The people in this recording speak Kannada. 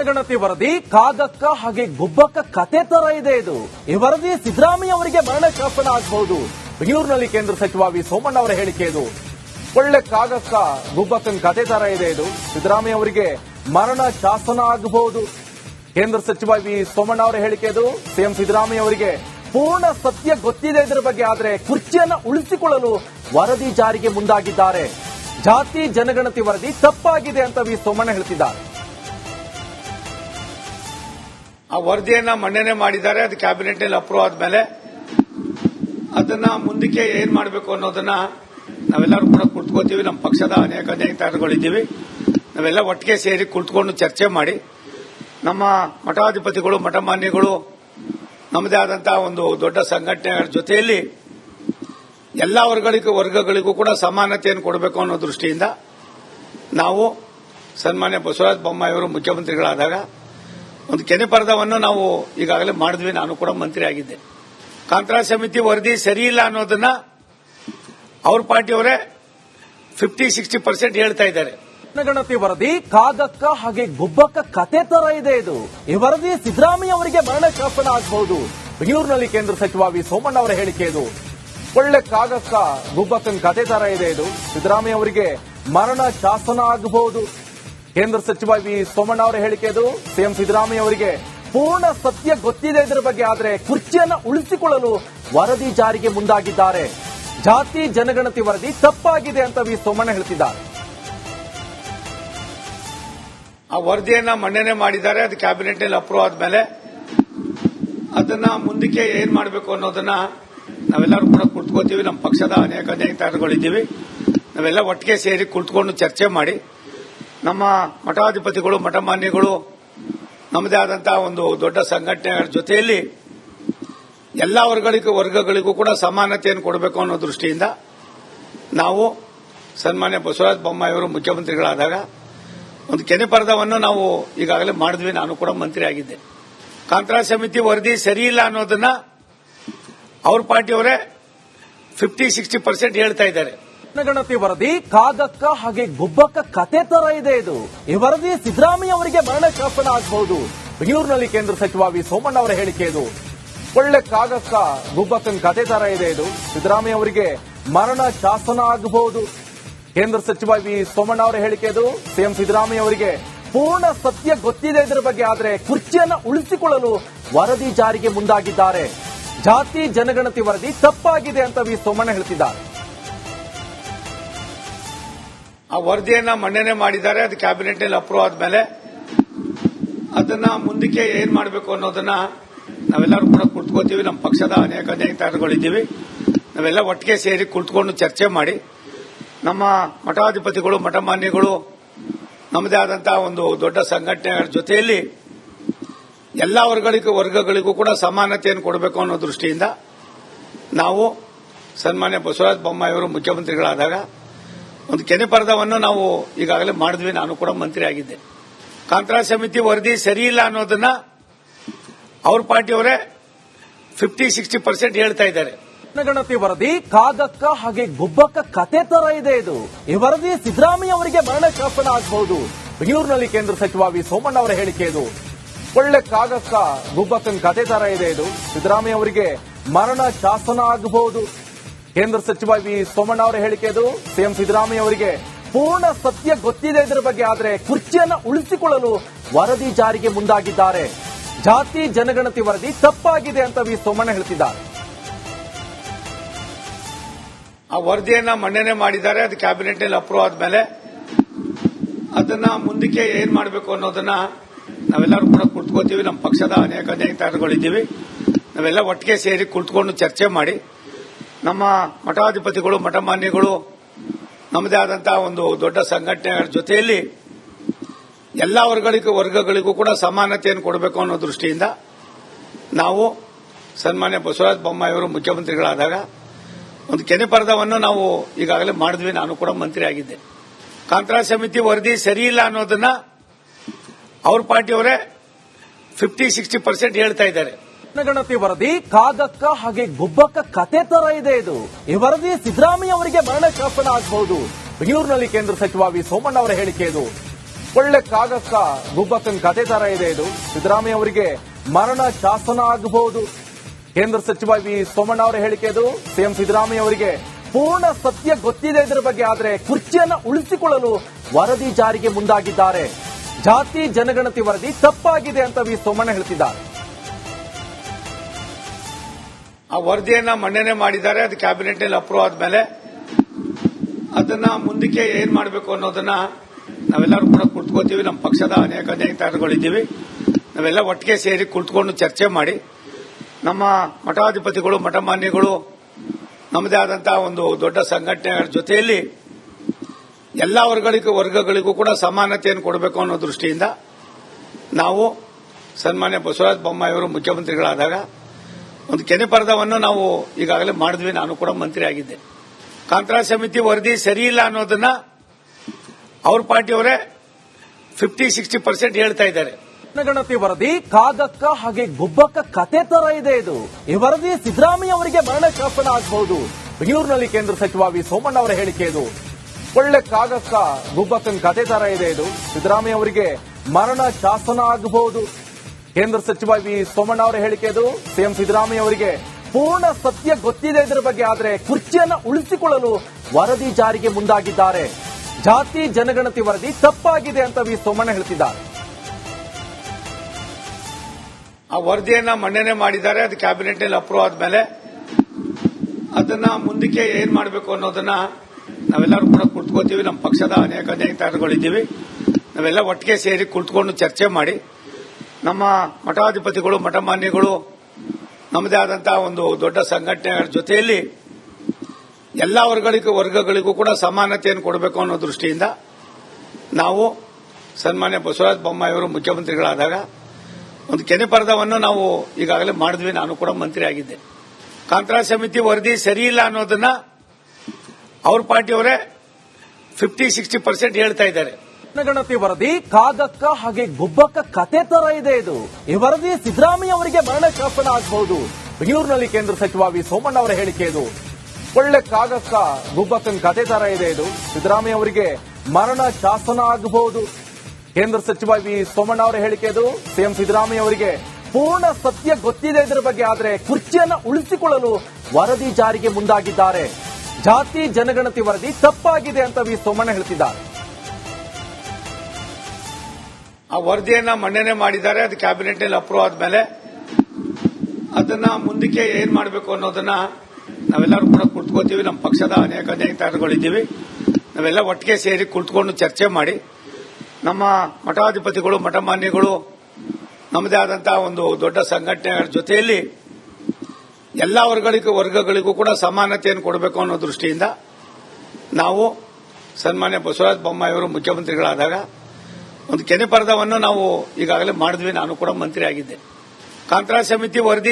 ಜನಗಣತಿ ವರದಿ, ಕಾಗಕ್ಕ ಹಾಗೆ ಗುಬ್ಬಕ್ಕ ಕತೆ ತರ ಇದೆ ಇದು. ಈ ವರದಿ ಸಿದ್ದರಾಮಯ್ಯ ಅವರಿಗೆ ಮರಣ ಶಾಸನ ಆಗಬಹುದು. ಬೆಂಗಳೂರಿನಲ್ಲಿ ಕೇಂದ್ರ ಸಚಿವ ವಿ. ಸೋಮಣ್ಣ ಅವರ ಹೇಳಿಕೆ ಇದು. ಒಳ್ಳೆ ಕಾಗಕ್ಕ, ಗುಬ್ಬಕ್ಕನ್ ಕತೆ ತರ ಇದೆ ಇದು. ಸಿದ್ದರಾಮಯ್ಯ ಅವರಿಗೆ ಮರಣ ಶಾಸನ ಆಗಬಹುದು. ಕೇಂದ್ರ ಸಚಿವ ವಿ. ಸೋಮಣ್ಣ ಅವರ ಹೇಳಿಕೆ ಇದು. ಸಿಎಂ ಸಿದ್ದರಾಮಯ್ಯ ಅವರಿಗೆ ಪೂರ್ಣ ಸತ್ಯ ಗೊತ್ತಿದೆ ಇದರ ಬಗ್ಗೆ, ಆದರೆ ಕುರ್ಚಿಯನ್ನ ಉಳಿಸಿಕೊಳ್ಳಲು ವರದಿ ಜಾರಿಗೆ ಮುಂದಾಗಿದ್ದಾರೆ. ಜಾತಿ ಜನಗಣತಿ ವರದಿ ತಪ್ಪಾಗಿದೆ ಅಂತ ವಿ. ಸೋಮಣ್ಣ ಹೇಳ್ತಿದ್ದಾರೆ. ಆ ವರದಿಯನ್ನ ಮಂಡನೆ ಮಾಡಿದ್ದಾರೆ, ಅದು ಕ್ಯಾಬಿನೆಟ್ನಲ್ಲಿ ಅಪ್ರೂವ್ ಆದ್ಮೇಲೆ ಅದನ್ನ ಮುಂದಕ್ಕೆ ಏನ್ ಮಾಡಬೇಕು ಅನ್ನೋದನ್ನ ನಾವೆಲ್ಲರೂ ಕೂಡ ಕುಳಿತುಕೋತೀವಿ. ನಮ್ಮ ಪಕ್ಷದ ಅನೇಕ ನೇತಾರಗಳಿದ್ದೀವಿ ನಾವೆಲ್ಲ ಒಟ್ಟಿಗೆ ಸೇರಿ ಕುಳಿತುಕೊಂಡು ಚರ್ಚೆ ಮಾಡಿ, ನಮ್ಮ ಮಠಾಧಿಪತಿಗಳು, ಮಠಮಾನ್ಯಗಳು, ನಮ್ಮದೇ ಆದಂತಹ ಒಂದು ದೊಡ್ಡ ಸಂಘಟನೆಗಳ ಜೊತೆಯಲ್ಲಿ ಎಲ್ಲ ವರ್ಗಗಳಿಗೂ ವರ್ಗಗಳಿಗೂ ಕೂಡ ಸಮಾನತೆಯನ್ನು ಕೊಡಬೇಕು ಅನ್ನೋ ದೃಷ್ಟಿಯಿಂದ ನಾವು ಸನ್ಮಾನ್ಯ ಬಸವರಾಜ ಬೊಮ್ಮಾಯಿಯವರು ಮುಖ್ಯಮಂತ್ರಿಗಳಾದಾಗ ಒಂದು ಕೆನೆಪರದವನ್ನು ನಾವು ಈಗಾಗಲೇ ಮಾಡಿದ್ವಿ. ನಾನು ಕೂಡ ಮಂತ್ರಿ ಆಗಿದ್ದೆ. ಸಮಿತಿ ವರದಿ ಸರಿ ಇಲ್ಲ ಅನ್ನೋದನ್ನ ಅವ್ರ ಪಾರ್ಟಿಯವರೇ ಫಿಫ್ಟಿ, ಸಿಕ್ಸ್ಟಿ ಪರ್ಸೆಂಟ್ ಹೇಳ್ತಾ ಇದ್ದಾರೆ. ಜನಗಣತಿ ವರದಿ ಕಾಗಕ್ಕ ಹಾಗೆ ಗುಬ್ಬಕ್ಕ ಕತೆ ತರ ಇದೆ ಇದು. ಈ ವರದಿ ಸಿದ್ದರಾಮಯ್ಯ ಅವರಿಗೆ ಮರಣ ಶಾಸನ ಆಗಬಹುದು. ಬೆಂಗಳೂರಿನಲ್ಲಿ ಕೇಂದ್ರ ಸಚಿವ ವಿ. ಸೋಮಣ್ಣ ಅವರ ಹೇಳಿಕೆ ಇದು. ಒಳ್ಳೆ ಕಾಗಕ್ಕ ಗುಬ್ಬಕ್ಕನ ಕತೆ ತರ ಇದೆ ಇದು. ಸಿದ್ದರಾಮಯ್ಯ ಅವರಿಗೆ ಮರಣ ಶಾಸನ ಆಗಬಹುದು. ಕೇಂದ್ರ ಸಚಿವ ವಿ ಸೋಮಣ್ಣ ಅವರ ಹೇಳಿಕೆ ಇದು ಸಿಎಂ ಸಿದ್ದರಾಮಯ್ಯ ಅವರಿಗೆ ಪೂರ್ಣ ಸತ್ಯ ಗೊತ್ತಿದೆ ಇದರ ಬಗ್ಗೆ, ಆದರೆ ಕುರ್ಚಿಯನ್ನ ಉಳಿಸಿಕೊಳ್ಳಲು ವರದಿ ಜಾರಿಗೆ ಮುಂದಾಗಿದ್ದಾರೆ. ಜಾತಿ ಜನಗಣತಿ ವರದಿ ತಪ್ಪಾಗಿದೆ ಅಂತ ವಿ ಸೋಮಣ್ಣ ಹೇಳ್ತಿದ್ದಾರೆ. ಆ ವರದಿಯನ್ನ ಮಂಡನೆ ಮಾಡಿದ್ದಾರೆ, ಅದು ಕ್ಯಾಬಿನೆಟ್ನಲ್ಲಿ ಅಪ್ರೂವ್ ಆದ್ಮೇಲೆ. ಅದನ್ನ ಮುಂದಕ್ಕೆ ಏನ್ ಮಾಡಬೇಕು ಅನ್ನೋದನ್ನ ನಾವೆಲ್ಲರೂ ಕೂಡ ಕುಳಿತುಕೋತೀವಿ ನಮ್ಮ ಪಕ್ಷದ ಅನೇಕ ನೇತಾರಗಳಿದ್ದೀವಿ ನಾವೆಲ್ಲ ಒಟ್ಟಿಗೆ ಸೇರಿ ಕುಳಿತುಕೊಂಡು ಚರ್ಚೆ ಮಾಡಿ ನಮ್ಮ ಮಠಾಧಿಪತಿಗಳು, ಮಠಮಾನ್ಯಗಳು, ನಮ್ಮದೇ ಆದಂತಹ ಒಂದು ದೊಡ್ಡ ಸಂಘಟನೆಗಳ ಜೊತೆಯಲ್ಲಿ ಎಲ್ಲ ವರ್ಗಗಳಿಗೂ ವರ್ಗಗಳಿಗೂ ಕೂಡ ಸಮಾನತೆಯನ್ನು ಕೊಡಬೇಕು ಅನ್ನೋ ದೃಷ್ಟಿಯಿಂದ ನಾವು ಸನ್ಮಾನ್ಯ ಬಸವರಾಜ ಬೊಮ್ಮಾಯಿಯವರು ಮುಖ್ಯಮಂತ್ರಿಗಳಾದಾಗ ಒಂದು ಕೆನೆಪರದವನ್ನು ನಾವು ಈಗಾಗಲೇ ಮಾಡಿದ್ವಿ. ನಾನು ಕೂಡ ಮಂತ್ರಿ ಆಗಿದ್ದೆ. ಕಾಂತ್ರಾ ಸಮಿತಿ ವರದಿ ಸರಿ ಇಲ್ಲ ಅನ್ನೋದನ್ನ ಅವ್ರ ಪಾರ್ಟಿಯವರೇ ಫಿಫ್ಟಿ ಸಿಕ್ಸ್ಟಿ ಪರ್ಸೆಂಟ್ ಹೇಳ್ತಾ ಇದ್ದಾರೆ. ಜನಗಣತಿ ವರದಿ, ಕಾಗಕ್ಕ ಹಾಗೆ ಗುಬ್ಬಕ್ಕ ಕತೆ ತರ ಇದೆ ಇದು. ಈ ವರದಿ ಸಿದ್ದರಾಮಯ್ಯ ಅವರಿಗೆ ಮರಣ ಶಾಸನ ಆಗಬಹುದು. ಬೆಂಗಳೂರಿನಲ್ಲಿ ಕೇಂದ್ರ ಸಚಿವ ವಿ. ಸೋಮಣ್ಣ ಅವರ ಹೇಳಿಕೆ ಇದು. ಒಳ್ಳೆ ಕಾಗಕ್ಕ, ಗುಬ್ಬಕ್ಕನ ಕತೆ ತರ ಇದೆ ಇದು. ಸಿದ್ದರಾಮಯ್ಯ ಅವರಿಗೆ ಮರಣ ಶಾಸನ ಆಗಬಹುದು. ಕೇಂದ್ರ ಸಚಿವ ವಿ. ಸೋಮಣ್ಣ ಅವರ ಹೇಳಿಕೆ ಇದು. ಸಿಎಂ ಸಿದ್ದರಾಮಯ್ಯ ಅವರಿಗೆ ಪೂರ್ಣ ಸತ್ಯ ಗೊತ್ತಿದೆ ಇದರ ಬಗ್ಗೆ ಆದ್ರೆ ಕುರ್ಚಿಯನ್ನ ಉಳಿಸಿಕೊಳ್ಳಲು ವರದಿ ಜಾರಿಗೆ ಮುಂದಾಗಿದ್ದಾರೆ. ಜಾತಿ, ಜನಗಣತಿ ವರದಿ ತಪ್ಪಾಗಿದೆ ಅಂತ ವಿ. ಸೋಮಣ್ಣ ಹೇಳ್ತಿದ್ದಾರೆ. ಆ ವರದಿಯನ್ನ ಮಂಡನೆ ಮಾಡಿದ್ದಾರೆ, ಅದು ಕ್ಯಾಬಿನೆಟ್ನಲ್ಲಿ ಅಪ್ರೂವ್ ಆದ್ಮೇಲೆ ಅದನ್ನ ಮುಂದಕ್ಕೆ ಏನ್ ಮಾಡಬೇಕು ಅನ್ನೋದನ್ನ ನಾವೆಲ್ಲರೂ ಕೂಡ ಕುಳಿತುಕೋತೀವಿ. ನಮ್ಮ ಪಕ್ಷದ ಅನೇಕ ನೇತಾರಗಳಿದ್ದೀವಿ ನಾವೆಲ್ಲ ಒಟ್ಟಿಗೆ ಸೇರಿ ಕುಳಿತುಕೊಂಡು ಚರ್ಚೆ ಮಾಡಿ, ನಮ್ಮ ಮಠಾಧಿಪತಿಗಳು, ಮಠಮಾನ್ಯಗಳು, ನಮ್ಮದೇ ಆದಂತಹ ಒಂದು ದೊಡ್ಡ ಸಂಘಟನೆಗಳ ಜೊತೆಯಲ್ಲಿ ಎಲ್ಲ ವರ್ಗಗಳಿಗೂ ವರ್ಗಗಳಿಗೂ ಕೂಡ ಸಮಾನತೆಯನ್ನು ಕೊಡಬೇಕು ಅನ್ನೋ ದೃಷ್ಟಿಯಿಂದ ನಾವು ಸನ್ಮಾನ್ಯ ಬಸವರಾಜ ಬೊಮ್ಮಾಯಿಯವರು ಮುಖ್ಯಮಂತ್ರಿಗಳಾದಾಗ ಒಂದು ಕೆನೆಪರದವನ್ನು ನಾವು ಈಗಾಗಲೇ ಮಾಡಿದ್ವಿ. ನಾನು ಕೂಡ ಮಂತ್ರಿ ಆಗಿದ್ದೆ. ಸಮಿತಿ ವರದಿ ಸರಿ ಇಲ್ಲ ಅನ್ನೋದನ್ನ ಅವ್ರ ಪಾರ್ಟಿಯವರೇ ಫಿಫ್ಟಿ, ಸಿಕ್ಸ್ಟಿ ಪರ್ಸೆಂಟ್ ಹೇಳ್ತಾ ಇದ್ದಾರೆ. ಜನಗಣತಿ ವರದಿ ಕಾಗಕ್ಕ ಹಾಗೆ ಗುಬ್ಬಕ್ಕ ಕತೆ ತರ ಇದೆ ಇದು. ಈ ವರದಿ ಸಿದ್ದರಾಮಯ್ಯ ಅವರಿಗೆ ಮರಣ ಶಾಸನ ಆಗಬಹುದು. ಬೆಂಗಳೂರಿನಲ್ಲಿ ಕೇಂದ್ರ ಸಚಿವ ವಿ. ಸೋಮಣ್ಣ ಅವರ ಹೇಳಿಕೆ ಇದು. ಒಳ್ಳೆ ಕಾಗಕ್ಕ ಗುಬ್ಬಕ್ಕನ ಕತೆ ತರ ಇದೆ ಇದು. ಸಿದ್ದರಾಮಯ್ಯ ಅವರಿಗೆ ಮರಣ ಶಾಸನ ಆಗಬಹುದು. ಕೇಂದ್ರ ಸಚಿವ ವಿ ಸೋಮಣ್ಣ ಅವರ ಹೇಳಿಕೆ ಇದು ಸಿಎಂ ಸಿದ್ದರಾಮಯ್ಯ ಅವರಿಗೆ ಪೂರ್ಣ ಸತ್ಯ ಗೊತ್ತಿದೆ ಇದರ ಬಗ್ಗೆ, ಆದರೆ ಕುರ್ಚಿಯನ್ನ ಉಳಿಸಿಕೊಳ್ಳಲು ವರದಿ ಜಾರಿಗೆ ಮುಂದಾಗಿದ್ದಾರೆ. ಜಾತಿ ಜನಗಣತಿ ವರದಿ ತಪ್ಪಾಗಿದೆ ಅಂತ ವಿ ಸೋಮಣ್ಣ ಹೇಳ್ತಿದ್ದಾರೆ. ಆ ವರದಿಯನ್ನ ಮಂಡನೆ ಮಾಡಿದ್ದಾರೆ, ಅದು ಕ್ಯಾಬಿನೆಟ್ನಲ್ಲಿ ಅಪ್ರೂವ್ ಆದ್ಮೇಲೆ. ಅದನ್ನ ಮುಂದಕ್ಕೆ ಏನ್ ಮಾಡಬೇಕು ಅನ್ನೋದನ್ನ ನಾವೆಲ್ಲರೂ ಕೂಡ ಕುಳಿತುಕೋತೀವಿ ನಮ್ಮ ಪಕ್ಷದ ಅನೇಕ ನೇತಾರಗಳಿದ್ದೀವಿ ನಾವೆಲ್ಲ ಒಟ್ಟಿಗೆ ಸೇರಿ ಕುಳಿತುಕೊಂಡು ಚರ್ಚೆ ಮಾಡಿ ನಮ್ಮ ಮಠಾಧಿಪತಿಗಳು, ಮಠಮಾನ್ಯಗಳು, ನಮ್ಮದೇ ಆದಂತಹ ಒಂದು ದೊಡ್ಡ ಸಂಘಟನೆಗಳ ಜೊತೆಯಲ್ಲಿ ಎಲ್ಲ ವರ್ಗಗಳಿಗೂ ವರ್ಗಗಳಿಗೂ ಕೂಡ ಸಮಾನತೆಯನ್ನು ಕೊಡಬೇಕು ಅನ್ನೋ ದೃಷ್ಟಿಯಿಂದ ನಾವು ಸನ್ಮಾನ್ಯ ಬಸವರಾಜ ಬೊಮ್ಮಾಯಿಯವರು ಮುಖ್ಯಮಂತ್ರಿಗಳಾದಾಗ ಒಂದು ಕೆನೆಪರದವನ್ನು ನಾವು ಈಗಾಗಲೇ ಮಾಡಿದ್ವಿ. ನಾನು ಕೂಡ ಮಂತ್ರಿ ಆಗಿದ್ದೆ. ಕಾಂತ್ರಾ ಸಮಿತಿ ವರದಿ ಸರಿ ಇಲ್ಲ ಅನ್ನೋದನ್ನ ಅವ್ರ ಪಾರ್ಟಿಯವರೇ ಫಿಫ್ಟಿ ಸಿಕ್ಸ್ಟಿ ಪರ್ಸೆಂಟ್ ಹೇಳ್ತಾ ಇದ್ದಾರೆ. ಜನಗಣತಿ ವರದಿ, ಕಾಗಕ್ಕ ಹಾಗೆ ಗುಬ್ಬಕ್ಕ ಕತೆ ತರ ಇದೆ ಇದು. ಈ ವರದಿ ಸಿದ್ದರಾಮಯ್ಯ ಅವರಿಗೆ ಮರಣ ಶಾಸನ ಆಗಬಹುದು. ಬೆಂಗಳೂರಿನಲ್ಲಿ ಕೇಂದ್ರ ಸಚಿವ ವಿ. ಸೋಮಣ್ಣ ಅವರ ಹೇಳಿಕೆ ಇದು. ಒಳ್ಳೆ ಕಾಗಕ್ಕ, ಗುಬ್ಬಕ್ಕನ ಕತೆ ತರ ಇದೆ ಇದು. ಸಿದ್ದರಾಮಯ್ಯ ಅವರಿಗೆ ಮರಣ ಶಾಸನ ಆಗಬಹುದು. ಕೇಂದ್ರ ಸಚಿವ ವಿ. ಸೋಮಣ್ಣ ಅವರ ಹೇಳಿಕೆ ಇದು. ಸಿಎಂ ಸಿದ್ದರಾಮಯ್ಯ ಅವರಿಗೆ ಪೂರ್ಣ ಸತ್ಯ ಗೊತ್ತಿದೆ ಇದರ ಬಗ್ಗೆ ಆದರೆ ಕುರ್ಚಿಯನ್ನ ಉಳಿಸಿಕೊಳ್ಳಲು ವರದಿ ಜಾರಿಗೆ ಮುಂದಾಗಿದ್ದಾರೆ. ಜಾತಿ, ಜನಗಣತಿ ವರದಿ ತಪ್ಪಾಗಿದೆ ಅಂತ ವಿ. ಸೋಮಣ್ಣ ಹೇಳ್ತಿದ್ದಾರೆ. ಆ ವರದಿಯನ್ನ ಮಂಡನೆ ಮಾಡಿದ್ದಾರೆ, ಅದು ಕ್ಯಾಬಿನೆಟ್ನಲ್ಲಿ ಅಪ್ರೂವ್ ಆದ್ಮೇಲೆ ಅದನ್ನ ಮುಂದಕ್ಕೆ ಏನ್ ಮಾಡಬೇಕು ಅನ್ನೋದನ್ನ ನಾವೆಲ್ಲರೂ ಕೂಡ ಕುಳಿತುಕೋತೀವಿ. ನಮ್ಮ ಪಕ್ಷದ ಅನೇಕ ನೇತಾರಗಳಿದ್ದೀವಿ ನಾವೆಲ್ಲ ಒಟ್ಟಿಗೆ ಸೇರಿ ಕುಳಿತುಕೊಂಡು ಚರ್ಚೆ ಮಾಡಿ, ನಮ್ಮ ಮಠಾಧಿಪತಿಗಳು, ಮಠಮಾನ್ಯಗಳು, ನಮ್ಮದೇ ಆದಂತಹ ಒಂದು ದೊಡ್ಡ ಸಂಘಟನೆಗಳ ಜೊತೆಯಲ್ಲಿ ಎಲ್ಲ ವರ್ಗಗಳಿಗೂ ವರ್ಗಗಳಿಗೂ ಕೂಡ ಸಮಾನತೆಯನ್ನು ಕೊಡಬೇಕು ಅನ್ನೋ ದೃಷ್ಟಿಯಿಂದ ನಾವು ಸನ್ಮಾನ್ಯ ಬಸವರಾಜ ಬೊಮ್ಮಾಯಿಯವರು ಮುಖ್ಯಮಂತ್ರಿಗಳಾದಾಗ ಒಂದು ಕೆನೆಪರದವನ್ನು ನಾವು ಈಗಾಗಲೇ ಮಾಡಿದ್ವಿ. ನಾನು ಕೂಡ ಮಂತ್ರಿ ಆಗಿದ್ದೆ. ಸಮಿತಿ ವರದಿ ಸರಿ ಇಲ್ಲ ಅನ್ನೋದನ್ನ ಅವ್ರ ಪಾರ್ಟಿಯವರೇ ಫಿಫ್ಟಿ, ಸಿಕ್ಸ್ಟಿ ಪರ್ಸೆಂಟ್ ಹೇಳ್ತಾ ಇದ್ದಾರೆ. ಜನಗಣತಿ ವರದಿ ಕಾಗಕ್ಕ ಹಾಗೆ ಗುಬ್ಬಕ್ಕ ಕತೆ ತರ ಇದೆ ಇದು. ಈ ವರದಿ ಸಿದ್ದರಾಮಯ್ಯ ಅವರಿಗೆ ಮರಣ ಶಾಸನ ಆಗಬಹುದು. ಬೆಂಗಳೂರಿನಲ್ಲಿ ಕೇಂದ್ರ ಸಚಿವ ವಿ. ಸೋಮಣ್ಣ ಅವರ ಹೇಳಿಕೆ ಇದು. ಒಳ್ಳೆ ಕಾಗಕ್ಕ ಗುಬ್ಬಕ್ಕನ ಕತೆ ತರ ಇದೆ ಇದು. ಸಿದ್ದರಾಮಯ್ಯ ಅವರಿಗೆ ಮರಣ ಶಾಸನ ಆಗಬಹುದು. ಕೇಂದ್ರ ಸಚಿವ ವಿ ಸೋಮಣ್ಣ ಅವರ ಹೇಳಿಕೆ ಇದು ಸಿಎಂ ಸಿದ್ದರಾಮಯ್ಯ ಅವರಿಗೆ ಪೂರ್ಣ ಸತ್ಯ ಗೊತ್ತಿದೆ ಇದರ ಬಗ್ಗೆ, ಆದರೆ ಕುರ್ಚಿಯನ್ನ ಉಳಿಸಿಕೊಳ್ಳಲು ವರದಿ ಜಾರಿಗೆ ಮುಂದಾಗಿದ್ದಾರೆ. ಜಾತಿ ಜನಗಣತಿ ವರದಿ ತಪ್ಪಾಗಿದೆ ಅಂತ ವಿ ಸೋಮಣ್ಣ ಹೇಳ್ತಿದ್ದಾರೆ. ಆ ವರದಿಯನ್ನ ಮಂಡನೆ ಮಾಡಿದ್ದಾರೆ, ಅದು ಕ್ಯಾಬಿನೆಟ್ನಲ್ಲಿ ಅಪ್ರೂವ್ ಆದ್ಮೇಲೆ. ಅದನ್ನ ಮುಂದಕ್ಕೆ ಏನ್ ಮಾಡಬೇಕು ಅನ್ನೋದನ್ನ ನಾವೆಲ್ಲರೂ ಕೂಡ ಕುಳಿತುಕೋತೀವಿ ನಮ್ಮ ಪಕ್ಷದ ಅನೇಕ ನೇತಾರಗಳಿದ್ದೀವಿ ನಾವೆಲ್ಲ ಒಟ್ಟಿಗೆ ಸೇರಿ ಕುಳಿತುಕೊಂಡು ಚರ್ಚೆ ಮಾಡಿ ನಮ್ಮ ಮಠಾಧಿಪತಿಗಳು, ಮಠಮಾನ್ಯಗಳು, ನಮ್ಮದೇ ಆದಂತಹ ಒಂದು ದೊಡ್ಡ ಸಂಘಟನೆಗಳ ಜೊತೆಯಲ್ಲಿ ಎಲ್ಲ ವರ್ಗಗಳಿಗೂ ವರ್ಗಗಳಿಗೂ ಕೂಡ ಸಮಾನತೆಯನ್ನು ಕೊಡಬೇಕು ಅನ್ನೋ ದೃಷ್ಟಿಯಿಂದ ನಾವು ಸನ್ಮಾನ್ಯ ಬಸವರಾಜ ಬೊಮ್ಮಾಯಿಯವರು ಮುಖ್ಯಮಂತ್ರಿಗಳಾದಾಗ ಒಂದು ಕೆನೆಪರದವನ್ನು ನಾವು ಈಗಾಗಲೇ ಮಾಡಿದ್ವಿ. ನಾನು ಕೂಡ ಮಂತ್ರಿ ಆಗಿದ್ದೆ. ಕಾಂತರಾಜ ಸಮಿತಿ ವರದಿ ಸರಿ ಇಲ್ಲ ಅನ್ನೋದನ್ನ ಅವ್ರ ಪಾರ್ಟಿಯವರೇ ಫಿಫ್ಟಿ ಸಿಕ್ಸ್ಟಿ ಪರ್ಸೆಂಟ್ ಹೇಳ್ತಾ ಇದ್ದಾರೆ. ಜನಗಣತಿ ವರದಿ, ಕಾಗಕ್ಕ ಹಾಗೆ ಗುಬ್ಬಕ್ಕ ಕತೆ ತರ ಇದೆ ಇದು. ಈ ವರದಿ ಸಿದ್ದರಾಮಯ್ಯ ಅವರಿಗೆ ಮರಣ ಶಾಸನ ಆಗಬಹುದು. ಬೆಂಗಳೂರಿನಲ್ಲಿ ಕೇಂದ್ರ ಸಚಿವ ವಿ. ಸೋಮಣ್ಣ ಅವರ ಹೇಳಿಕೆ ಇದು. ಒಳ್ಳೆ ಕಾಗಕ್ಕ, ಗುಬ್ಬಕ್ಕನ ಕತೆ ತರ ಇದೆ ಇದು. ಸಿದ್ದರಾಮಯ್ಯ ಅವರಿಗೆ ಮರಣ ಶಾಸನ ಆಗಬಹುದು. ಕೇಂದ್ರ ಸಚಿವ ವಿ. ಸೋಮಣ್ಣ ಅವರ ಹೇಳಿಕೆ ಇದು. ಸಿಎಂ ಸಿದ್ದರಾಮಯ್ಯ ಅವರಿಗೆ ಪೂರ್ಣ ಸತ್ಯ ಗೊತ್ತಿದೆ ಇದರ ಬಗ್ಗೆ ಆದರೆ ಕುರ್ಚಿಯನ್ನ ಉಳಿಸಿಕೊಳ್ಳಲು ವರದಿ ಜಾರಿಗೆ ಮುಂದಾಗಿದ್ದಾರೆ. ಜಾತಿ, ಜನಗಣತಿ ವರದಿ ತಪ್ಪಾಗಿದೆ ಅಂತ ವಿ. ಸೋಮಣ್ಣ ಹೇಳ್ತಿದ್ದಾರೆ. ಆ ವರದಿಯನ್ನ ಮಂಡನೆ ಮಾಡಿದ್ದಾರೆ, ಅದು ಕ್ಯಾಬಿನೆಟ್ನಲ್ಲಿ ಅಪ್ರೂವ್ ಆದ್ಮೇಲೆ ಅದನ್ನ ಮುಂದಕ್ಕೆ ಏನ್ ಮಾಡಬೇಕು ಅನ್ನೋದನ್ನ ನಾವೆಲ್ಲರೂ ಕೂಡ ಕುಳಿತುಕೋತೀವಿ. ನಮ್ಮ ಪಕ್ಷದ ಅನೇಕ ನೇತಾರಗಳಿದ್ದೀವಿ ನಾವೆಲ್ಲ ಒಟ್ಟಿಗೆ ಸೇರಿ ಕುಳಿತುಕೊಂಡು ಚರ್ಚೆ ಮಾಡಿ, ನಮ್ಮ ಮಠಾಧಿಪತಿಗಳು, ಮಠಮಾನ್ಯಗಳು, ನಮ್ಮದೇ ಆದಂತಹ ಒಂದು ದೊಡ್ಡ ಸಂಘಟನೆಗಳ ಜೊತೆಯಲ್ಲಿ ಎಲ್ಲ ವರ್ಗಗಳಿಗೂ ವರ್ಗಗಳಿಗೂ ಕೂಡ ಸಮಾನತೆಯನ್ನು ಕೊಡಬೇಕು ಅನ್ನೋ ದೃಷ್ಟಿಯಿಂದ ನಾವು ಸನ್ಮಾನ್ಯ ಬಸವರಾಜ ಬೊಮ್ಮಾಯಿಯವರು ಮುಖ್ಯಮಂತ್ರಿಗಳಾದಾಗ ಒಂದು ಕೆನೆಪರದವನ್ನು ನಾವು ಈಗಾಗಲೇ ಮಾಡಿದ್ವಿ. ನಾನು ಕೂಡ ಮಂತ್ರಿ ಆಗಿದ್ದೆ. ಕಾಂತರಾಜ ಸಮಿತಿ ವರದಿ